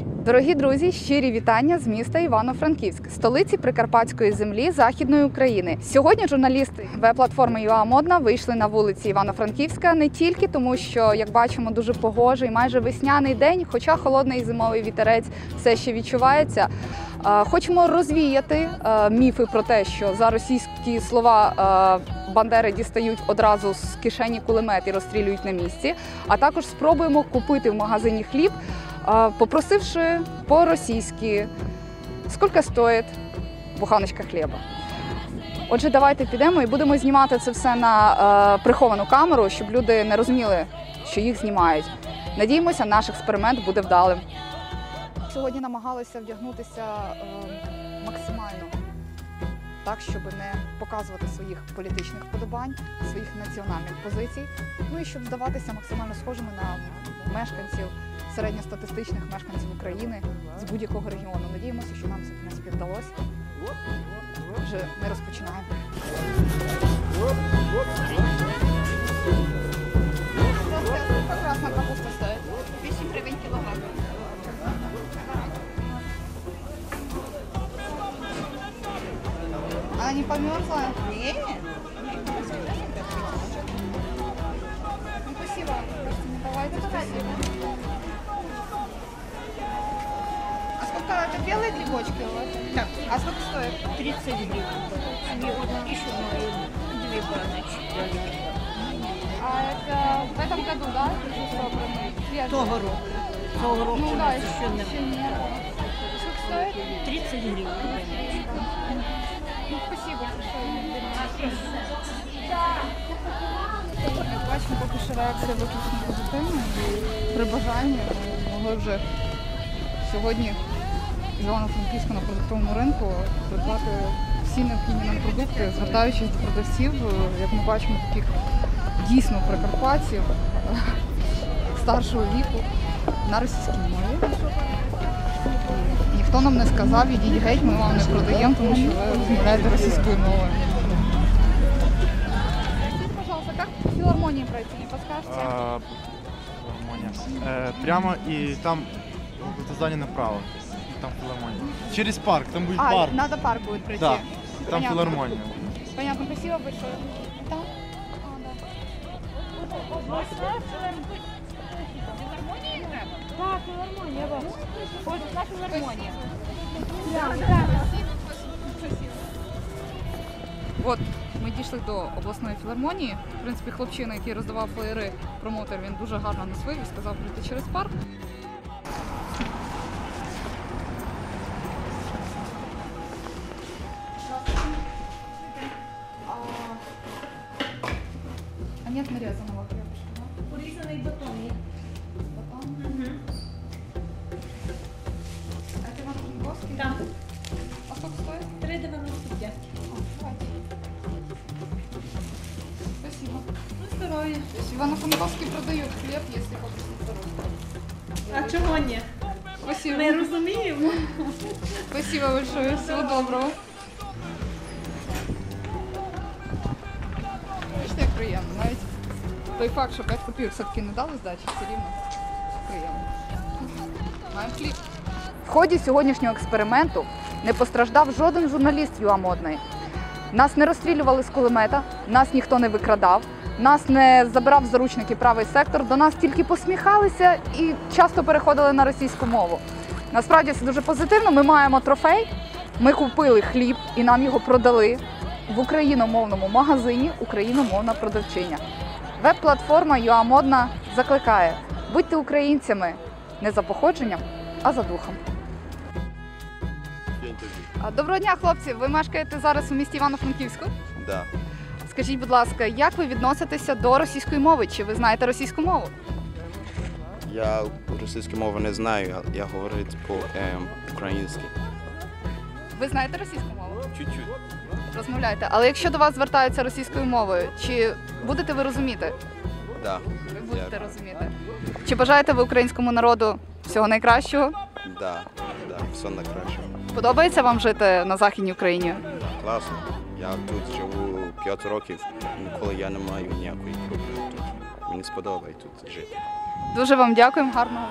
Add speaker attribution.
Speaker 1: Дорогі друзі, щирі вітання з міста Івано-Франківськ, столиці Прикарпатської землі Західної України. Сьогодні журналісти В-платформи ЮА Модна вийшли на вулиці Івано-Франківська не тільки тому, що, як бачимо, дуже погожий, майже весняний день, хоча холодний зимовий вітерець все ще відчувається. Хочемо розвіяти е, міфи про те, що за російські слова е, бандери дістають одразу з кишені кулемет і розстрілюють на місці. А також спробуємо купити в магазині хліб, попросивши по-російськи, скільки стоїть буханочка хліба. Отже, давайте підемо і будемо знімати це все на е, приховану камеру, щоб люди не розуміли, що їх знімають. Надіємося, наш експеримент буде вдалим. Сьогодні намагалися вдягнутися е, максимально так, щоб не показувати своїх політичних вподобань, своїх національних позицій, ну і щоб здаватися максимально схожими на мешканців середньостатистичних мешканців України з будь-якого регіону. Надіємося, що нам це в принципі вдалося. Вже ми розпочинаємо. Она не померзла? Нет. Ну, спасибо. Давайте, спасибо. А сколько это белые грибочки у вас?
Speaker 2: Так,
Speaker 1: А сколько стоит?
Speaker 2: 30 гривен. Мне вот еще мои две баночки.
Speaker 1: А это в этом году, да? собраны?
Speaker 2: Того року. Того року
Speaker 1: Ну да, еще,
Speaker 2: не
Speaker 1: не. Сколько стоит?
Speaker 2: 30 гривен.
Speaker 1: Ну, спасибо большое. Як бачимо, поки що реакція виключно позитивна. При бажанні могли вже сьогодні з Івано-Франківська на продуктовому ринку придбати всі необхідні нам продукти, звертаючись до продавців, як ми бачимо, таких дійсно прикарпатців старшого віку на російській мові. І Ніхто нам не сказав, ідіть геть, ми вам не продаємо, тому що ви розмовляєте російською мовою. Скажите, пожалуйста, как к филармонии пройти, не подскажете?
Speaker 3: А, филармония. Э, прямо и там вот это здание направо. И Там филармония. Через парк, там будет
Speaker 1: А,
Speaker 3: парк.
Speaker 1: надо парк будет пройти.
Speaker 3: Да, там
Speaker 1: Понятно.
Speaker 3: филармония.
Speaker 1: Понятно, спасибо большое. Там? А, да.
Speaker 2: Так, филармония, вот. Ходит на филармонию.
Speaker 1: От ми дійшли до обласної філармонії. В принципі, хлопчина, який роздавав флеєри, промоутер, він дуже гарно нас вивів, сказав прийти через парк. А, нет нарезанного хлебушка, да?
Speaker 2: Урізаний батон є.
Speaker 1: А это вам Франковский?
Speaker 2: Так,
Speaker 1: А сколько стоит?
Speaker 2: 3,95.
Speaker 1: А, давайте. Спасибо.
Speaker 2: Ну, здоров'я.
Speaker 1: То есть Ивано-Франковский продают хлеб, если попросить дорожку.
Speaker 2: А чого ні?
Speaker 1: Спасибо.
Speaker 2: Ми розуміємо.
Speaker 1: Спасибо большое. Всего доброго. Бачите, як приємно. Навіть той факт, що 5 копійок все-таки не дали здачі, все рівно приємно. В ході сьогоднішнього експерименту не постраждав жоден журналіст ЮА Модної. Нас не розстрілювали з кулемета, нас ніхто не викрадав, нас не забирав заручники правий сектор, до нас тільки посміхалися і часто переходили на російську мову. Насправді це дуже позитивно. Ми маємо трофей. Ми купили хліб і нам його продали в україномовному магазині Україномовна продавчиня. Веб-платформа ЮАМодна закликає: будьте українцями не за походженням, а за духом. Доброго дня, хлопці! Ви мешкаєте зараз у місті Івано-Франківську?
Speaker 4: Да.
Speaker 1: Скажіть, будь ласка, як ви відноситеся до російської мови? Чи ви знаєте російську мову?
Speaker 4: Я російську мову не знаю, я, я говорю по ем, українськи.
Speaker 1: Ви знаєте російську мову?
Speaker 4: Чуть-чуть.
Speaker 1: Розмовляєте. Але якщо до вас звертаються російською мовою, чи будете ви розуміти?
Speaker 4: Да.
Speaker 1: Ви будете
Speaker 4: Дякую.
Speaker 1: розуміти. Чи бажаєте ви українському народу всього найкращого?
Speaker 4: Да. Да. Все на краще.
Speaker 1: Подобається вам жити на Західній Україні?
Speaker 4: Класно. Я тут живу 5 років, ніколи я не маю ніякої проблеми тут. Мені сподобається тут жити.
Speaker 1: Дуже вам дякуємо, гарного